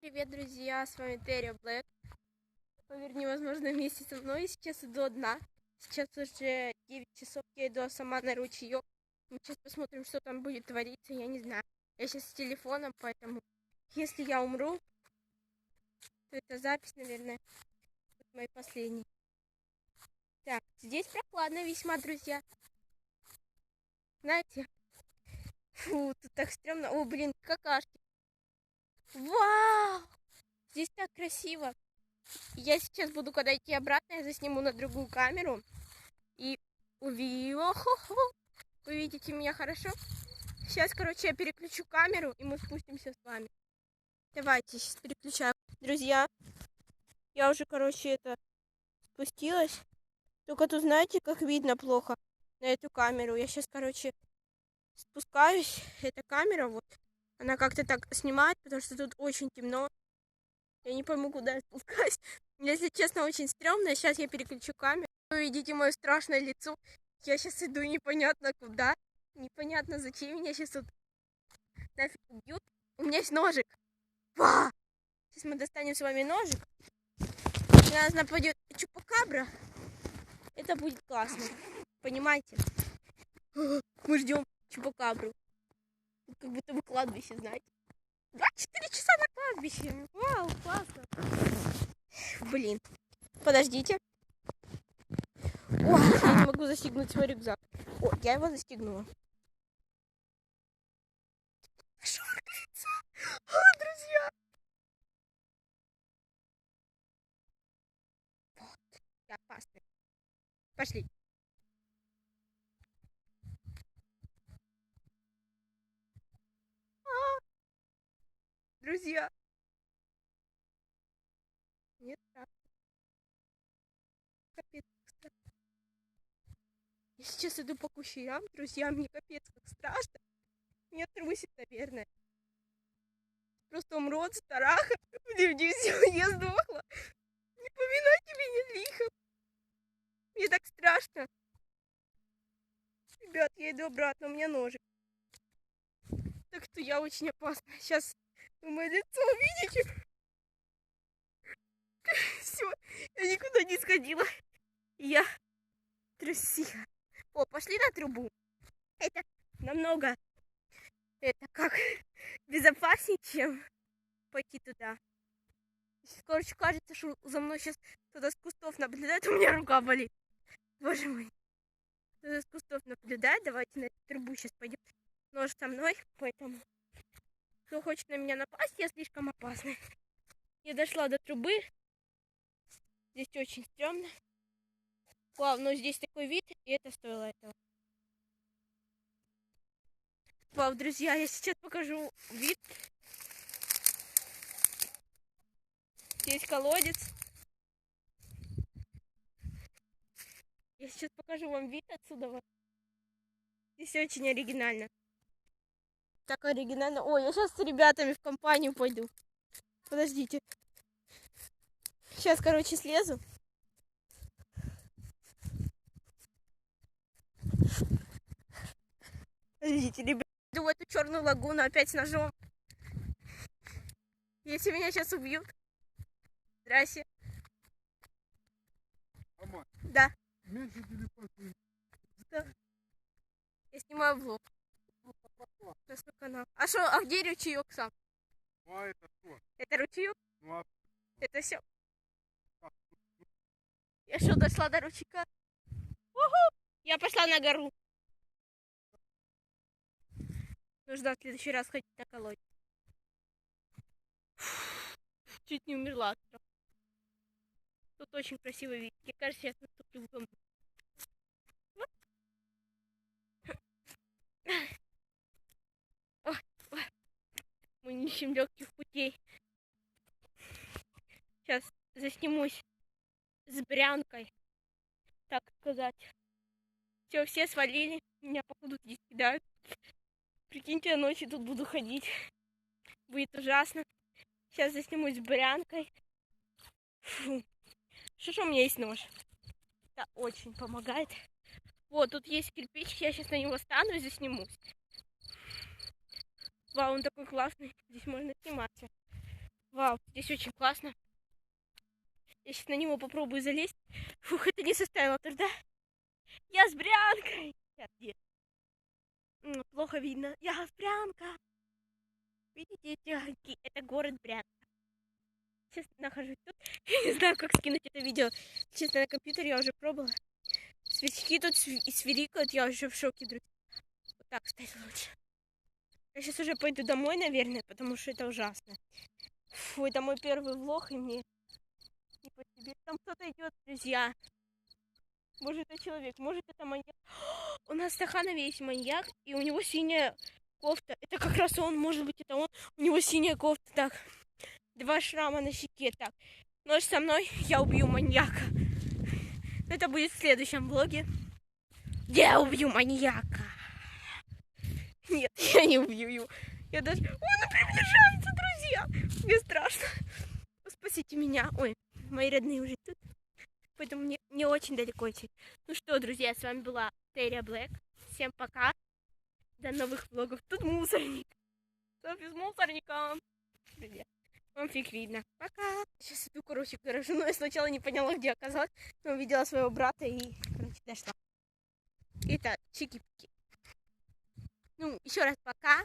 Привет, друзья, с вами Терри Блэк. Поверь, невозможно вместе со мной. Сейчас иду одна. Сейчас уже 9 часов, я иду сама на ручеек. Мы сейчас посмотрим, что там будет твориться, я не знаю. Я сейчас с телефоном, поэтому если я умру, то эта запись, наверное, будет моей последней. Так, здесь прохладно весьма, друзья. Знаете, фу, тут так стрёмно. О, блин, какашки. Вау! Здесь так красиво. Я сейчас буду, когда идти обратно, я засниму на другую камеру. И увижу. Вы видите меня хорошо? Сейчас, короче, я переключу камеру, и мы спустимся с вами. Давайте, сейчас переключаю. Друзья, я уже, короче, это спустилась. Только тут, знаете, как видно плохо на эту камеру. Я сейчас, короче, спускаюсь. Эта камера вот она как-то так снимает, потому что тут очень темно. Я не пойму, куда спускаюсь. Если честно, очень стрёмно. Сейчас я переключу камеру. Вы видите мое страшное лицо. Я сейчас иду непонятно куда. Непонятно зачем меня сейчас тут нафиг убьют. У меня есть ножик. Ва! Сейчас мы достанем с вами ножик. Нас нападет чупакабра, это будет классно. Понимаете? Мы ждем чупакабру. Как будто бы кладбище, знаете. 24 часа на кладбище. Вау, классно. Блин. Подождите. О, я не могу застегнуть свой рюкзак. О, я его застегнула. Шоркается. О, друзья. Вот. Я опасный. Пошли. Друзья. Нет. Капец, как страшно. Я сейчас иду по кущам, друзья, мне капец как страшно. Меня трусит, наверное. Просто умру от страха. Я сдохла. Не поминайте меня лихом. Мне так страшно. Ребят, я иду обратно, у меня ножик. Так что я очень опасна. Сейчас Мое лицо, видите? Все, я никуда не сходила. Я трусиха. О, пошли на трубу. Это намного, это как, безопаснее, чем пойти туда. Короче, кажется, что за мной сейчас кто-то с кустов наблюдает, у меня рука болит. Боже мой. Кто-то с кустов наблюдает, давайте на эту трубу сейчас пойдем. Нож со мной, поэтому кто хочет на меня напасть, я слишком опасна. Я дошла до трубы. Здесь очень стрёмно. Вау, но здесь такой вид, и это стоило этого. Вау, друзья, я сейчас покажу вид. Здесь колодец. Я сейчас покажу вам вид отсюда. Здесь очень оригинально. Так оригинально. Ой, я сейчас с ребятами в компанию пойду. Подождите. Сейчас, короче, слезу. Подождите, ребят. Иду в эту черную лагуну опять с ножом. Если меня сейчас убьют. Здрасте. Мама, Да. меньше телефон. Я снимаю влог. Канал. А что, а где ручеек сам? Ну а это что? Это ручеек? Ну а Это все. Я что, дошла до ручейка? Уху! Я пошла на гору. Нужно в следующий раз ходить на колодец. Чуть не умерла. Тут очень красивый вид. Мне кажется, я наступлю в гамбу. Мы не ищем легких путей. Сейчас заснимусь с брянкой, так сказать. Все, все свалили, меня походу здесь кидают. Прикиньте, я ночью тут буду ходить. Будет ужасно. Сейчас заснимусь с брянкой. Фу. Что ж у меня есть нож? Это очень помогает. Вот, тут есть кирпич, я сейчас на него стану и заснимусь. Вау, он такой классный. Здесь можно сниматься. Вау, здесь очень классно. Я сейчас на него попробую залезть. Фух, это не составило труда. Я с Брянкой. Плохо видно. Я с Брянка. Видите эти огоньки? Это город Брянка. Сейчас нахожусь тут. Я не знаю, как скинуть это видео. Честно, на компьютере я уже пробовала. Сверчки тут свирикают, я уже в шоке, друзья. Вот так, кстати, лучше. Я сейчас уже пойду домой, наверное, потому что это ужасно. Фу, это мой первый влог, и мне не по себе. Там кто-то идет, друзья. Может, это человек, может, это маньяк. У нас в Стаханове есть маньяк, и у него синяя кофта. Это как раз он, может быть, это он. У него синяя кофта, так. Два шрама на щеке, так. Ночь со мной, я убью маньяка. Это будет в следующем влоге. Я убью маньяка. Нет, я не убью его. Я даже... Он приближается, друзья. Мне страшно. Спасите меня. Ой, мои родные уже тут. Поэтому мне не очень далеко идти. Ну что, друзья, с вами была Терия Блэк. Всем пока. До новых влогов. Тут мусорник. Селфи с мусорником. Друзья, вам фиг видно. Пока. Сейчас иду, короче, к гаражу. Но я сначала не поняла, где оказалась. Но увидела своего брата и, короче, дошла. Итак, чики-пики. Ну, еще раз пока.